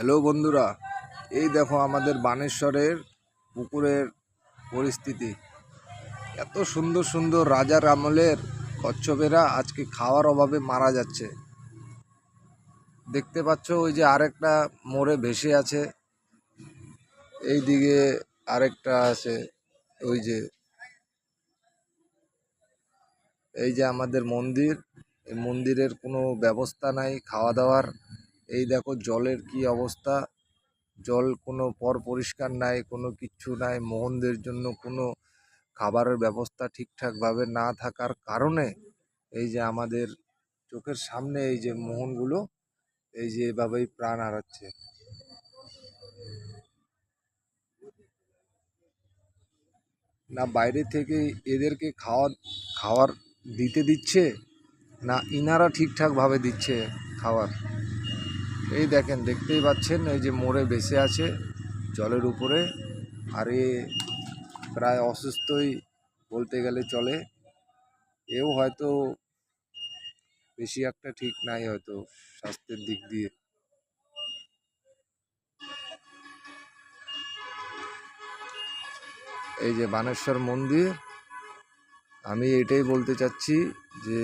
Hello বন্ধুরা, এই দেখো আমাদের বানেশ্বরের পুকুরের পরিস্থিতি। এত সুন্দর সুন্দর রাজার আমলের কচ্ছপেরা আজকে খাওয়ার অভাবে মারা যাচ্ছে। দেখতে পাচ্ছ ওই যে আরেকটা মোড়ে ভেসে আছে, এই দিকে আরেকটা আছে, ওই যে, এই যে আমাদের মন্দির, এই মন্দিরের কোনো ব্যবস্থা নাই, খাওয়া দাওয়ার। এই দেখো জলের কি অবস্থা। জল কোনো পর পরিষ্কার নাই, কোনো কিচ্ছু নাই, মোহনদের জন্য কোনো খাবারের ব্যবস্থা ঠিকঠাকভাবে না থাকার কারণে এই যে আমাদের চোখের সামনে এই যে মোহনগুলো, এই যে এভাবেই প্রাণ হারাচ্ছে। না বাইরে থেকে এদেরকে খাওয়া, খাওয়ার দিতে দিচ্ছে, না ইনারা ঠিকঠাকভাবে দিচ্ছে খাবার এই দেখেন, দেখতেই পাচ্ছেন, এই যে মোড়ে বেসে আছে জলের উপরে। আর এ প্রায় অসুস্থই বলতে গেলে চলে। এও হয়তো বেশি একটা ঠিক নাই হয়তো স্বাস্থ্যের দিক দিয়ে। এই যে বানেশ্বর মন্দির, আমি এটাই বলতে চাচ্ছি যে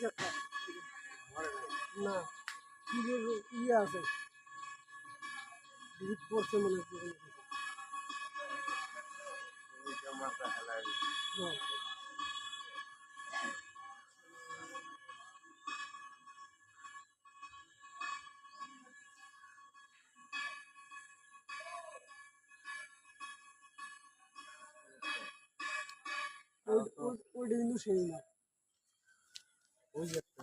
যে একটা। না কিলের ইয়ে আছে। ডিপ পড়ছে মনে ওই- ওইটা কিন্তু সেই না। ওই যে একটা